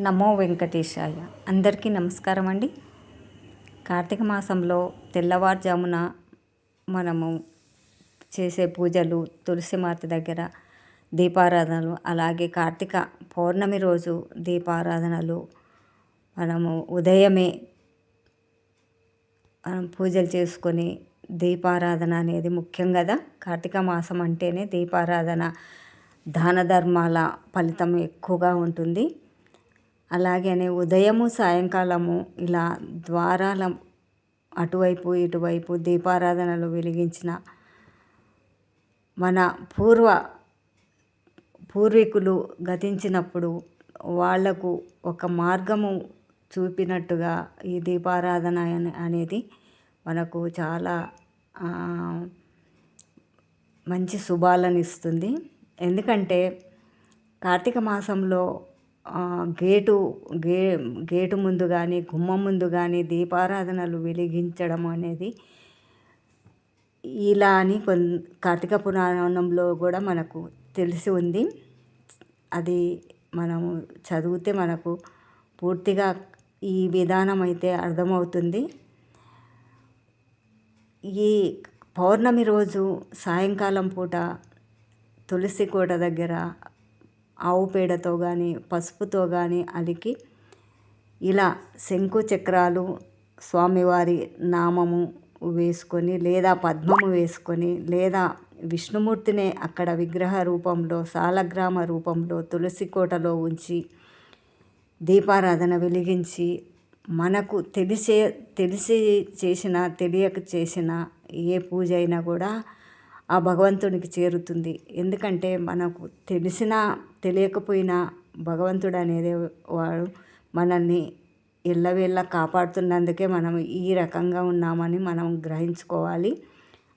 నమో వెంకటేశాయ. అందరికీ నమస్కారం అండి. కార్తీక మాసంలో తెల్లవారుజామున మనము చేసే పూజలు తులసి మాత దగ్గర దీపారాధనలు అలాగే కార్తీక పౌర్ణమి రోజు దీపారాధనలు మనము ఉదయమే మనం పూజలు చేసుకొని దీపారాధన అనేది ముఖ్యం కదా. కార్తీక మాసం అంటేనే దీపారాధన దాన ధర్మాల ఫలితం ఎక్కువగా ఉంటుంది. అలాగనే ఉదయము సాయంకాలము ఇలా ద్వారాల అటువైపు ఇటువైపు దీపారాధనలు వెలిగించిన మన పూర్వ పూర్వీకులు గతించినప్పుడు వాళ్ళకు ఒక మార్గము చూపినట్టుగా ఈ దీపారాధన అనేది మనకు చాలా మంచి శుభాలను ఇస్తుంది. ఎందుకంటే కార్తీక మాసంలో గేటు గే గేటు ముందు కానీ గుమ్మం ముందు కానీ దీపారాధనలు వెలిగించడం అనేది ఇలా అని కొన్ కార్తీక పురాణంలో కూడా మనకు తెలిసి ఉంది. అది మనము చదివితే మనకు పూర్తిగా ఈ విధానం అయితే అర్థమవుతుంది. ఈ పౌర్ణమి రోజు సాయంకాలం పూట తులసి కోట దగ్గర ఆవు పేడతో కానీ పసుపుతో కానీ అలికి ఇలా శంకు చక్రాలు స్వామివారి నామము వేసుకొని లేదా పద్మము వేసుకొని లేదా విష్ణుమూర్తినే అక్కడ విగ్రహ రూపంలో సాలగ్రామ రూపంలో తులసి కోటలో ఉంచి దీపారాధన వెలిగించి మనకు తెలిసే తెలిసి చేసిన తెలియక చేసిన ఏ పూజ అయినా కూడా ఆ భగవంతునికి చేరుతుంది. ఎందుకంటే మనకు తెలిసినా తెలియకపోయినా భగవంతుడు అనేది వాడు మనల్ని ఎల్లవేళ్ళ కాపాడుతున్నందుకే మనం ఈ రకంగా ఉన్నామని మనం గ్రహించుకోవాలి.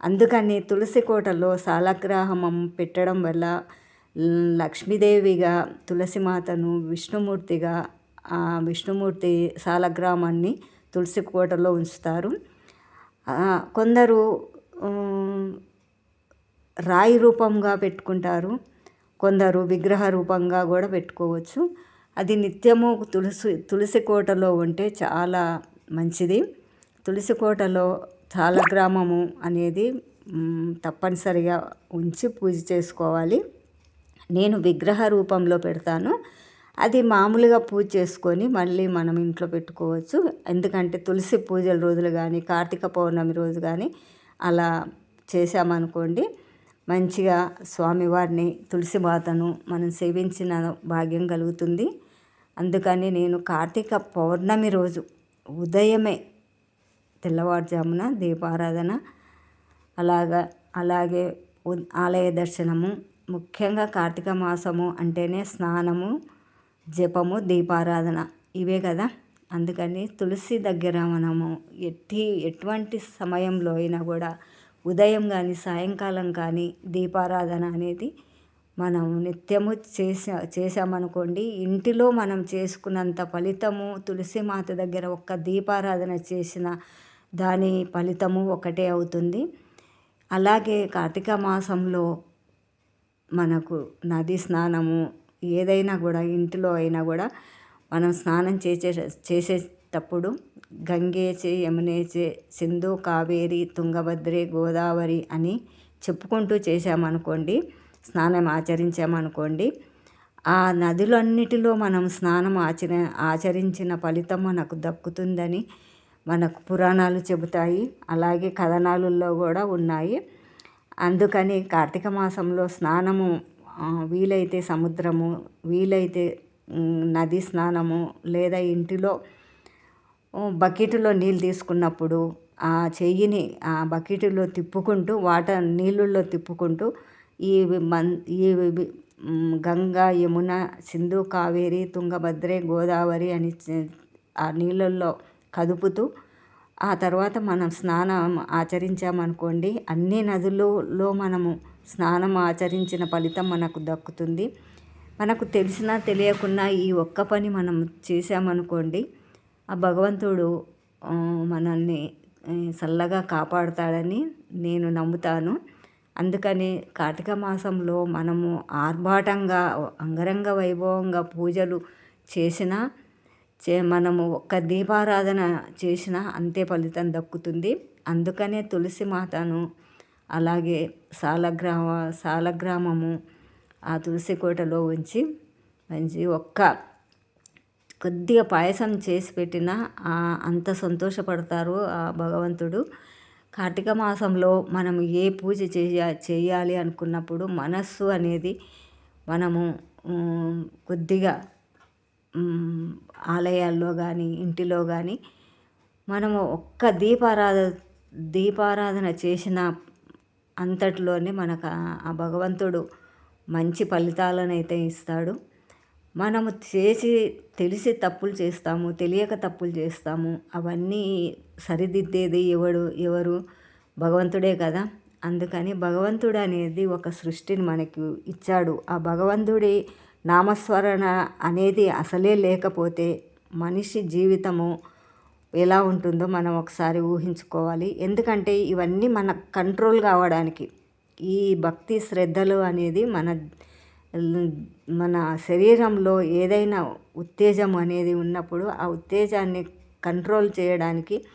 అందుకని తులసి కోటలో సాలగ్రాహమం పెట్టడం వల్ల లక్ష్మీదేవిగా తులసిమాతను విష్ణుమూర్తిగా విష్ణుమూర్తి సాలగ్రామాన్ని తులసి కోటలో ఉంచుతారు. కొందరు రాయి రూపంగా పెట్టుకుంటారు. కొందరు విగ్రహ రూపంగా కూడా పెట్టుకోవచ్చు. అది నిత్యము తులసి తులసి కోటలో ఉంటే చాలా మంచిది. తులసి కోటలో చాలా గ్రామము అనేది తప్పనిసరిగా ఉంచి పూజ చేసుకోవాలి. నేను విగ్రహ రూపంలో పెడతాను. అది మామూలుగా పూజ చేసుకొని మళ్ళీ మనం ఇంట్లో పెట్టుకోవచ్చు. ఎందుకంటే తులసి పూజల రోజులు కానీ కార్తీక పౌర్ణమి రోజు కానీ అలా చేసామనుకోండి మంచిగా స్వామివారిని తులసి మాతను మనం సేవించిన భాగ్యం కలుగుతుంది. అందుకని నేను కార్తీక పౌర్ణమి రోజు ఉదయమే తెల్లవారుజామున దీపారాధన అలాగా అలాగే ఆలయ దర్శనము ముఖ్యంగా కార్తీక మాసము అంటేనే స్నానము జపము దీపారాధన ఇవే కదా. అందుకని తులసి దగ్గర మనము ఎట్టి ఎటువంటి సమయంలో అయినా కూడా ఉదయం కానీ సాయంకాలం కానీ దీపారాధన అనేది మనం నిత్యము చేసా చేసామనుకోండి ఇంటిలో మనం చేసుకున్నంత ఫలితము తులసి మాత దగ్గర ఒక్క దీపారాధన చేసిన దాని ఫలితము ఒకటే అవుతుంది. అలాగే కార్తీక మాసంలో మనకు నది స్నానము ఏదైనా కూడా ఇంటిలో అయినా కూడా మనం స్నానం చేసే తప్పుడు గంగేచే యమునేచే సింధు కావేరి తుంగభద్రే గోదావరి అని చెప్పుకుంటూ చేసామనుకోండి స్నానం ఆచరించామనుకోండి ఆ నదులన్నిటిలో మనం స్నానం ఆచర ఆచరించిన ఫలితం మనకు దక్కుతుందని మనకు పురాణాలు చెబుతాయి అలాగే కథనాలలో కూడా ఉన్నాయి. అందుకని కార్తీక మాసంలో స్నానము వీలైతే సముద్రము వీలైతే నది స్నానము లేదా ఇంటిలో బకెట్లో నీళ్ళు తీసుకున్నప్పుడు ఆ చెయ్యిని ఆ బకెట్లో తిప్పుకుంటూ వాటర్ నీళ్ళల్లో తిప్పుకుంటూ ఈ మన్ ఈ గంగా యమున సింధు కావేరి తుంగభద్రే గోదావరి అని ఆ నీళ్ళల్లో కదుపుతూ ఆ తర్వాత మనం స్నానం ఆచరించామనుకోండి అన్ని నదులలో మనము స్నానం ఆచరించిన ఫలితం మనకు దక్కుతుంది. మనకు తెలిసినా తెలియకున్నా ఈ ఒక్క పని మనం చేసామనుకోండి ఆ భగవంతుడు మనల్ని చల్లగా కాపాడుతాడని నేను నమ్ముతాను. అందుకని కార్తీక మాసంలో మనము ఆర్భాటంగా అంగరంగ వైభవంగా పూజలు చేసినా చే మనము ఒక్క దీపారాధన చేసినా అంతే ఫలితం దక్కుతుంది. అందుకనే తులసి మాతను అలాగే సాలగ్రామ సాలగ్రామము ఆ తులసి కోటలో ఉంచి మంచి ఒక్క కొద్దిగా పాయసం చేసి పెట్టినా అంత సంతోషపడతారు ఆ భగవంతుడు. కార్తీక మాసంలో మనం ఏ పూజ చేయ చేయాలి అనుకున్నప్పుడు మనస్సు అనేది మనము కొద్దిగా ఆలయాల్లో కానీ ఇంటిలో కానీ మనము ఒక్క దీపారాధ దీపారాధన చేసిన అంతటిలోనే మనకు ఆ భగవంతుడు మంచి ఫలితాలను అయితే ఇస్తాడు. మనము చేసి తెలిసి తప్పులు చేస్తాము తెలియక తప్పులు చేస్తాము అవన్నీ సరిదిద్దేది ఎవడు ఎవరు? భగవంతుడే కదా. అందుకని భగవంతుడు అనేది ఒక సృష్టిని మనకు ఇచ్చాడు. ఆ భగవంతుడి నామస్మరణ అనేది అసలే లేకపోతే మనిషి జీవితము ఎలా ఉంటుందో మనం ఒకసారి ఊహించుకోవాలి. ఎందుకంటే ఇవన్నీ మన కంట్రోల్ కావడానికి ఈ భక్తి శ్రద్ధలు అనేది మన మన శరీరంలో ఏదైనా ఉత్తేజం అనేది ఉన్నప్పుడు ఆ ఉత్తేజాన్ని కంట్రోల్ చేయడానికి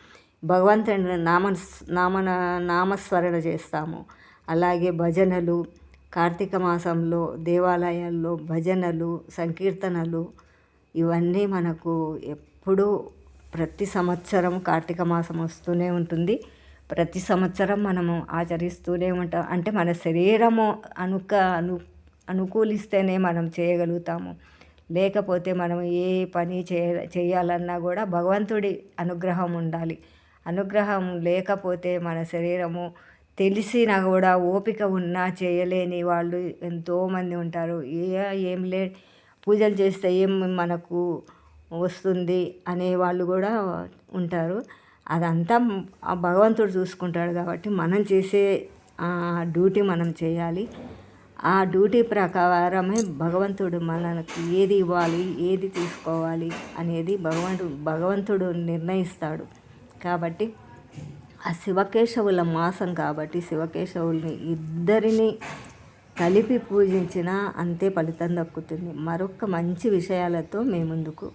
భగవంతుని నామ నామ నామస్మరణ చేస్తాము. అలాగే భజనలు కార్తీక మాసంలో దేవాలయాల్లో భజనలు సంకీర్తనలు ఇవన్నీ మనకు ఎప్పుడూ ప్రతి సంవత్సరం కార్తీక మాసం వస్తూనే ఉంటుంది. ప్రతి సంవత్సరం మనము ఆచరిస్తూనే ఉంటాం అంటే మన శరీరము అనుక అను అనుకూలిస్తేనే మనం చేయగలుగుతాము. లేకపోతే మనం ఏ పని చేయ చేయాలన్నా కూడా భగవంతుడి అనుగ్రహం ఉండాలి. అనుగ్రహం లేకపోతే మన శరీరము తెలిసినా కూడా ఓపిక ఉన్నా చేయలేని వాళ్ళు ఎంతోమంది ఉంటారు. ఏ ఏం లే పూజలు చేస్తే ఏం మనకు వస్తుంది అనే వాళ్ళు కూడా ఉంటారు. అదంతా ఆ భగవంతుడు చూసుకుంటాడు కాబట్టి మనం చేసే డ్యూటీ మనం చేయాలి. ఆ డ్యూటీ ప్రకారమే భగవంతుడు మనకి ఏది ఇవ్వాలి ఏది తీసుకోవాలి అనేది భగవంతుడు భగవంతుడు నిర్ణయిస్తాడు. కాబట్టి ఆ శివకేశవుల మాసం కాబట్టి శివకేశవుల్ని ఇద్దరిని కలిపి పూజించినా అంతే ఫలితం దక్కుతుంది. మరొక మంచి విషయాలతో మీ ముందుకు